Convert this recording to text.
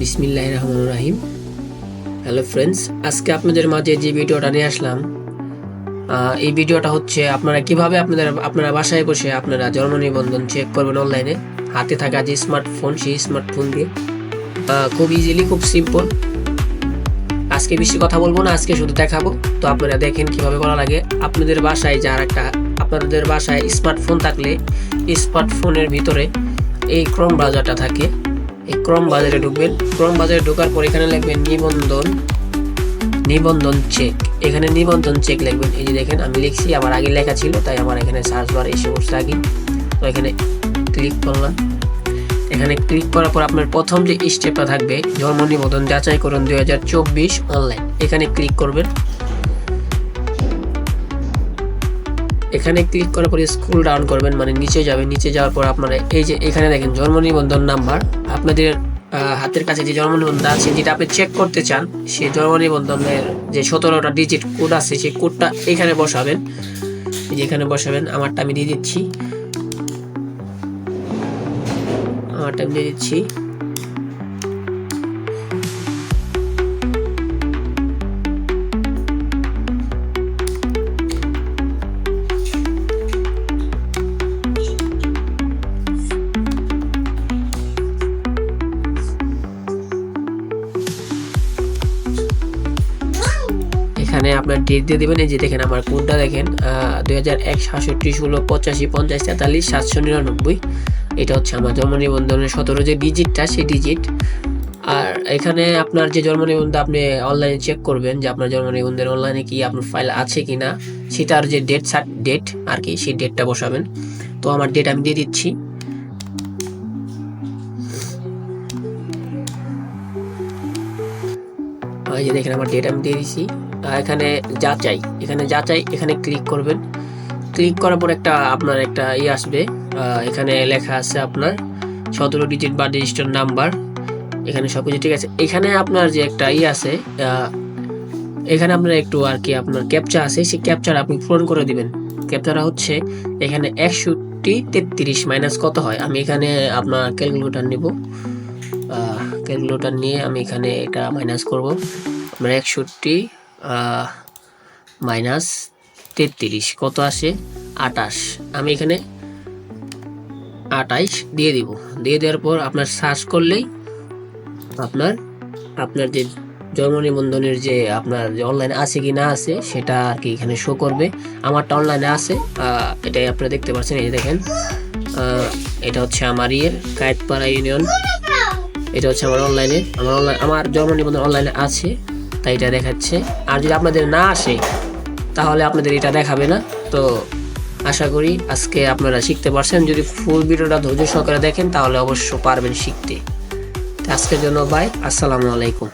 বিসমিল্লাহ রহমান রাহিম hello friends, আজকে আপনাদের মাঝে যে ভিডিওটা নিয়ে আসলাম এই ভিডিওটা হচ্ছে আপনারা কীভাবে আপনাদের, আপনারা বাসায় বসে আপনারা জন্ম নিবন্ধন চেক করবেন অনলাইনে হাতে থাকা যে স্মার্টফোন সেই স্মার্টফোন দিয়ে। খুব ইজিলি খুব সিম্পল আজকে বেশি কথা বলব না, আজকে শুধু দেখাবো। তো আপনারা দেখেন কীভাবে করা লাগে। আপনাদের বাসায় যার একটা আপনাদের বাসায় স্মার্টফোন থাকলে স্মার্টফোনের ভিতরে এই ক্রম ব্রাউজারটা থাকে। এই ক্রম বাজারে ঢুকবেন। ক্রম বাজারে ঢোকার পর এখানে লিখবেন নিবন্ধন নিবন্ধন চেক এখানে নিবন্ধন চেক লিখবেন। এই যে দেখেন, আমি লিখছি, আমার আগে লেখা ছিল, তাই আমার এখানে সার্চ বার এসে বসছে আগে তো এখানে ক্লিক করলাম। এখানে ক্লিক করার পর আপনার প্রথম যে স্টেপটা থাকবে, জন্ম নিবন্ধন যাচাই করুন দুই অনলাইন এখানে ক্লিক করবেন। এখানে ক্লিক করার পরে স্ক্রল ডাউন করবেন মানে নিচে যাবেন। নিচে যাওয়ার পর আপনারা এই যে এখানে দেখেন, জন্ম নিবন্ধন নাম্বার। আপনাদের হাতের কাছে যে জন্ম নিবন্ধন আছে, যেটা আপনি চেক করতে চান, সেই জন্ম নিবন্ধনের যে সতেরোটা ডিজিট কোড আছে, সেই কোডটা এখানে বসাবেন। এই যে এখানে বসাবেন, আমারটা আমি দিয়ে দিচ্ছি। আমারটা আমি দিয়ে দিচ্ছি। এখানে আপনার ডেট দিয়ে দেবেন। এই যে দেখেন আমার কোডটা দেখেন দুই হাজার এক, সাতষট্টি, ষোলো, পঁচাশি, পঞ্চাশ, তেতাল্লিশ, সাতশো, নিরানব্বই। এটা হচ্ছে আমার জন্ম নিবন্ধনের সতেরো যে ডিজিটটা সেই ডিজিট আর এখানে আপনার যে জন্ম নিবন্ধন আপনি অনলাইনে চেক করবেন যে আপনার জন্ম নিবন্ধনের অনলাইনে কি আপনার ফাইল আছে কি না সেটার যে ডেট ডেট আর কি, সেই ডেটটা বসাবেন। তো আমার ডেট আমি দিয়ে দিচ্ছি। এই যে দেখেন আমার ডেট আমি দিয়ে দিছি। এখানে যাচাই এখানে যাচাই, এখানে ক্লিক করবেন। ক্লিক করার পর একটা আপনার একটা ই আসবে। এখানে লেখা আছে আপনার সতেরো ডিজিট বা রেজিস্টার নাম্বার এখানে সব কিছু ঠিক আছে। এখানে আপনার যে একটা ই আছে এখানে আপনার একটু আর কি আপনার ক্যাপচা আছে, সেই ক্যাপচার আপনি পূরণ করে দিবেন। ক্যাপচারটা হচ্ছে এখানে একষট্টি তেত্রিশ মাইনাস কত হয়? আমি এখানে আপনার ক্যালকুলেটার নিব। ক্যালকুলেটার নিয়ে আমি এখানে এটা মাইনাস করব। আমরা একষট্টি মাইনাস তেত্রিশ, কত আসে? আটাশ আমি এখানে আটাইশ দিয়ে দিব। দিয়ে দেওয়ার পর আপনার সার্চ করলেই আপনার আপনার যে জন্ম নিবন্ধনের যে আপনার যে অনলাইনে আছে কি না আছে, সেটা আর কি এখানে শো করবে। আমারটা অনলাইনে আছে এটাই আপনারা দেখতে পাচ্ছেন, এই দেখেন। এটা হচ্ছে আমার ইয়ের কায়েতপাড়া ইউনিয়ন এটা হচ্ছে আমার অনলাইনে আমার অনলাইন আমার জন্ম নিবন্ধন অনলাইনে আছে, তাই এটা দেখাচ্ছে। আর যদি আপনাদের না আসে, তাহলে আপনাদের এটা দেখাবে না। তো আশা করি আজকে আপনারা শিখতে পারছেন। যদি ফুল ভিডিওটা ধৈর্য সহকারে দেখেন, তাহলে অবশ্য পারবেন শিখতে। আজকের জন্য বাই আসসালামু আলাইকুম।